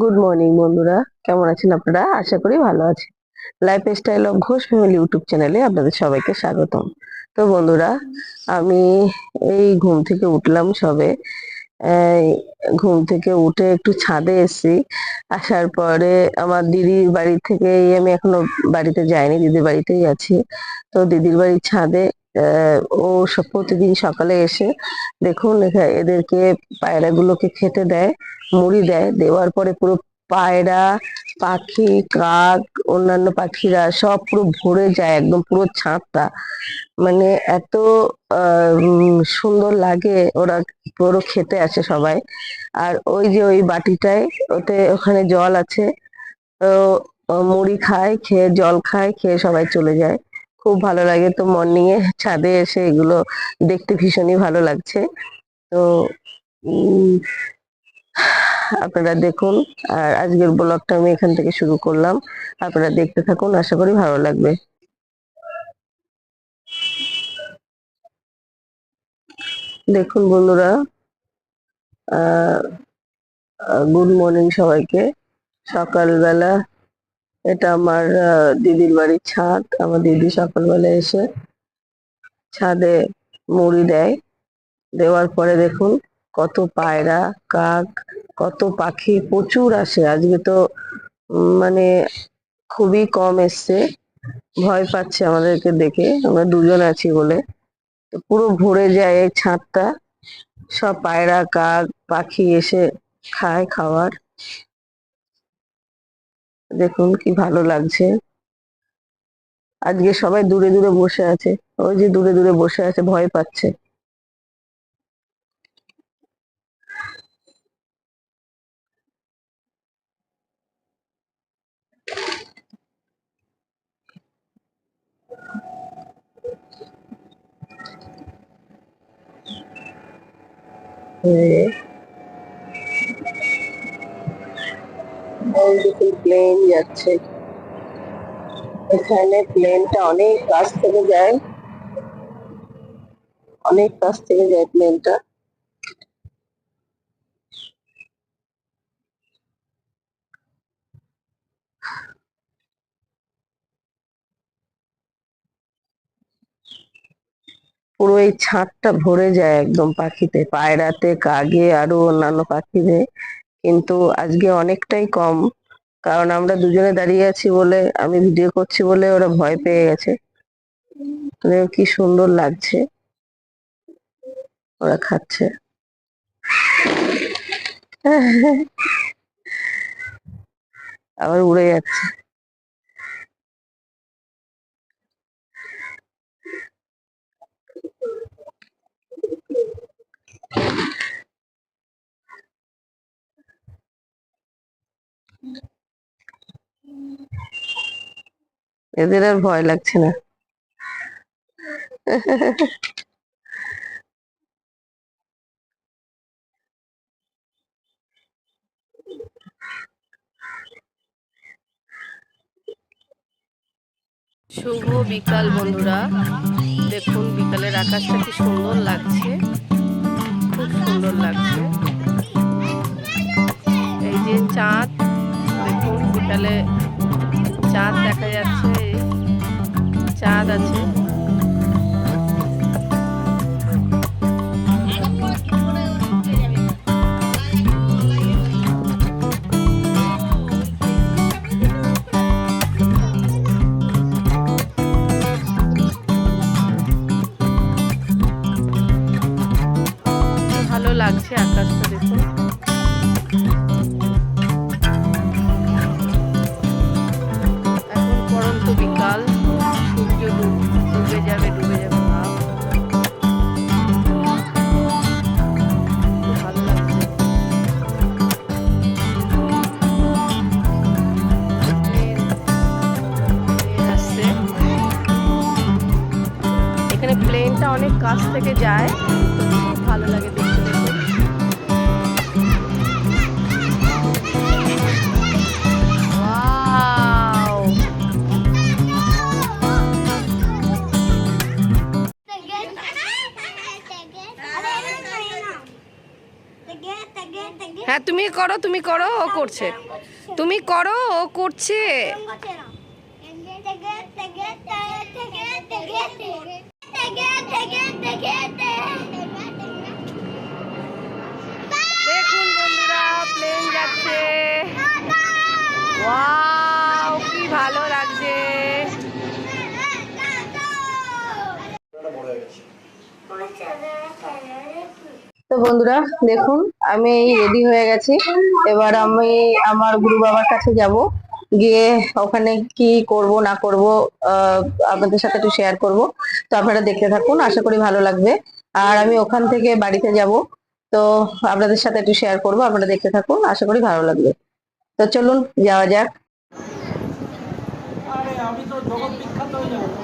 Good morning বন্ধুরা। কেমন আছেন আপনারা? আশা করি ভালো আছেন। Life style of Ghosh family YouTube চ্যানেলে আপনাদের সবাইকে স্বাগতম। তো বন্ধুরা, আমি এই ঘুম থেকে উঠলাম সবে। ঘুম থেকে উঠে একটু ছাদে এসেছি। আসার পরে আমার দিদির বাড়ি থেকে আমি এখনও বাড়িতে যাইনি, দিদির বাড়িতেই আছি। তো দিদির বাড়ির ছাদে ও প্রতিদিন সকালে এসে দেখুন এদেরকে পায়রাগুলোকে খেতে দেয়, মুড়ি দেয়, দেওয়ার পরে পুরো পায়রা, পাখি, কাক, অন্যান্য পাখিরা সব পুরো ভরে যায়, একদম পুরো ছাদটা মানে এত সুন্দর লাগে ওরা পুরো খেতে আসে সবাই। আর ওই যে ওই বাটিটায়, ওতে ওখানে জল আছে, তো মুড়ি খায়, খেয়ে, জল খায়, খেয়ে সবাই চলে যায়। খুব ভালো লাগে তো মর্নিং এ ছাদে এসে এগুলো দেখতে ভীষণই ভালো লাগছে। তো আপনারা দেখুন, আর আজকের ব্লগটা আমি এখান থেকে শুরু করলাম। আপনারা দেখতে থাকুন, আশা করি ভালো লাগবে। দেখুন বন্ধুরা গুড মর্নিং সবাইকে। সকালবেলা এটা আমার দিদির বাড়ির ছাদ। আমার দিদি সকালবেলা এসে ছাদে মুড়ি দেয়। দেওয়ার পরে দেখুন কত পায়রা, কাক, কত পাখি, প্রচুর আসে। আজকে তো মানে খুবই কম এসছে। ভয় পাচ্ছে আমাদেরকে দেখে। আমরা দুজন আছি বলে। তো পুরো ভরে যায় এই ছাদটা। সব পায়রা, কাক, পাখি এসে খায় খাবার দেখুন কি ভালো লাগছে। আজকে সবাই দূরে দূরে বসে আছে। ওই যে দূরে দূরে বসে আছে, ভয় পাচ্ছে। এই দেখুন প্লেন যাচ্ছে। এখানে প্লেনটা অনেক কাছ থেকে যায়। অনেক কাছ থেকে যায় প্লেনটা পুরো এই ছাদটা ভরে যায় একদম পাখিতে। পায়রাতে, কাগে, আরও অন্যান্য পাখিতে কিন্তু আজকে অনেকটাই কম। কারণ আমরা দুজনে দাঁড়িয়ে আছি বলে, আমি ভিডিও করছি বলে ওরা ভয় পেয়ে গেছে। দেখো কি সুন্দর লাগছে। ওরা খাচ্ছে। আবার উড়ে যাচ্ছে। এদের আর ভয় লাগছে না। শুভ বিকাল বন্ধুরা। দেখুন বিকালের আকাশটা কি সুন্দর লাগছে। খুব সুন্দর লাগছে। এই যে চাঁদ, দেখুন বিকালে চাঁদ দেখা যাচ্ছে। চাঁদ আছে। এটা অনেক কাছ থেকে যায়। খুব ভালো লাগে হ্যাঁ তুমি করো তুমি করো, ও করছে। তুমি করো, ও করছে। দেখুন বন্ধুরা প্লেন যাচ্ছে। ওয়াও কি ভালো লাগছে। তো বন্ধুরা, দেখুন, আমি রেডি হয়ে গেছি। এবার আমি আমার গুরু বাবার কাছে যাব। গিয়ে ওখানে কি করব, না করব আপনাদের সাথে একটু শেয়ার করব। তো আপনারা দেখতে থাকুন, আশা করি ভালো লাগবে। আর আমি ওখান থেকে বাড়িতে যাব। তো আপনাদের সাথে একটু শেয়ার করব, আপনারা দেখতে থাকুন, আশা করি ভালো লাগবে। তো চলুন, যাওয়া যাক। আরে, আমি তো জগৎ বিখ্যাত হয়ে যাব।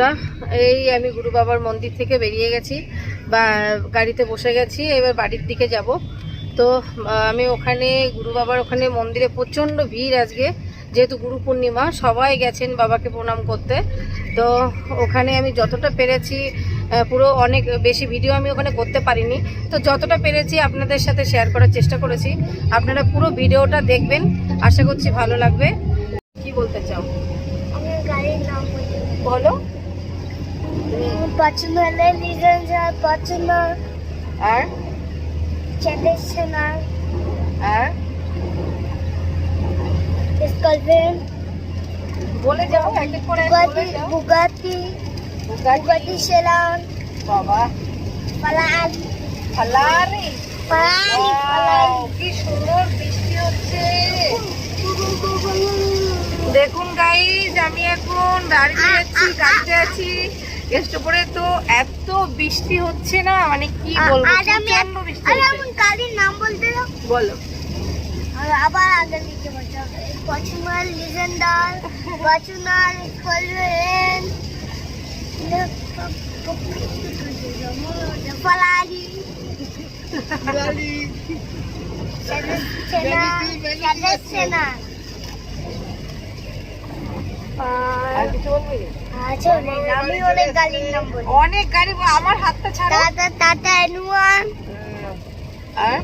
বন্ধুরা এই আমি গুরু বাবার মন্দির থেকে বেরিয়ে গেছি বা গাড়িতে বসে গেছি এবার বাড়ির দিকে যাব। তো আমি ওখানে গুরু বাবার ওখানে মন্দিরে প্রচণ্ড ভিড় আজকে যেহেতু গুরু পূর্ণিমা সবাই গেছেন বাবাকে প্রণাম করতে। তো ওখানে আমি যতটা পেরেছি পুরো অনেক বেশি ভিডিও আমি ওখানে করতে পারিনি। তো যতটা পেরেছি আপনাদের সাথে শেয়ার করার চেষ্টা করেছি। আপনারা পুরো ভিডিওটা দেখবেন আশা করছি ভালো লাগবে। কি বলতে চাও? বলো। পাচ্ছ না এলে নিজান যাওয়ার পাচ্ছ বলে যাও এক এক করে বাদি বাবা। ফালান। ফালারি ফালারি কি সুন্দর বৃষ্টি হচ্ছে। দেখুন গাইজ আমি এখন দাঁড়িয়ে আছি গাইতে আছি। স্টোপরে তো এত বৃষ্টি হচ্ছে না মানে কি বলব আর আমি আর। আমি গাড়ির নাম বলতে দাও। বলো। আর আবার আগে লিখে বলতে পার্সোনাল লিজেন্ডার পার্সোনাল স্কলভেন ফালারি সেনা সেনা আর কিছু বলবি আচ্ছা আমি অনেক গাড়ির নাম বলি। অনেক গাড়ি আমার হাতটা ছাড়া। টাটা টাটা এনুয়ান আর?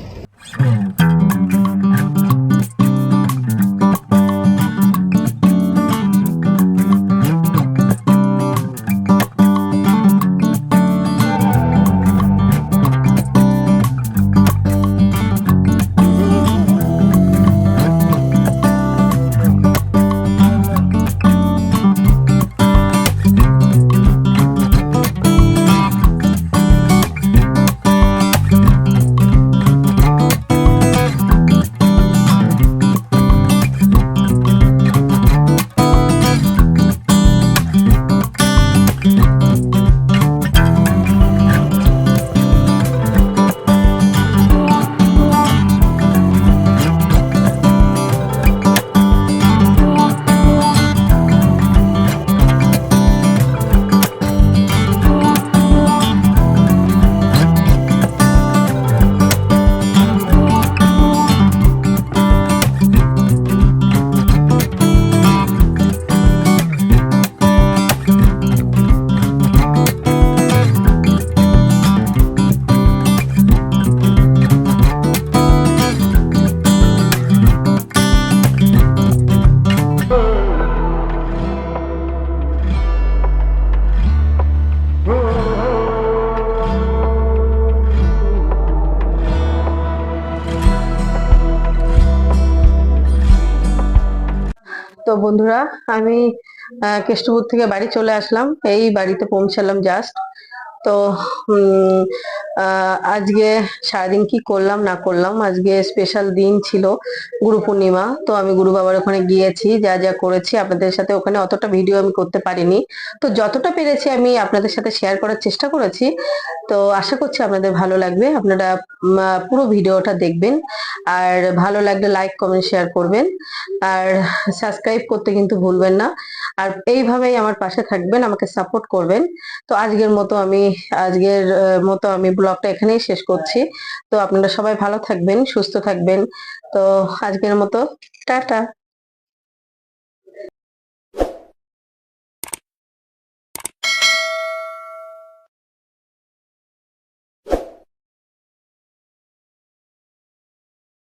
তো বন্ধুরা আমি কেষ্টপুর থেকে বাড়ি চলে আসলাম। এই বাড়িতে পৌঁছালাম জাস্ট তো আজকে সারাদিন কি করলাম, না করলাম, আজকে স্পেশাল দিন ছিল গুরু পূর্ণিমা তো আমি গুরু বাবার ওখানে গিয়েছি, যা যা করেছি, আপনাদের সাথে ওখানে অতটা ভিডিও আমি করতে পারিনি। তো যতটা পেরেছি আমি আপনাদের সাথে শেয়ার করার চেষ্টা করেছি। তো আশা করছি আপনাদের ভালো লাগবে, আপনারা পুরো ভিডিওটা দেখবেন। আর ভালো লাগলে লাইক কমেন্ট শেয়ার করবেন। আর সাবস্ক্রাইব করতে কিন্তু ভুলবেন না। আর এইভাবেই আমার পাশে থাকবেন, আমাকে সাপোর্ট করবেন। তো আজকের মতো আমি আজকের মতো আমি ব্লগটা এখানেই শেষ করছি। তো আপনারা সবাই ভালো থাকবেন, সুস্থ থাকবেন। তো আজকের মতো, টাটা।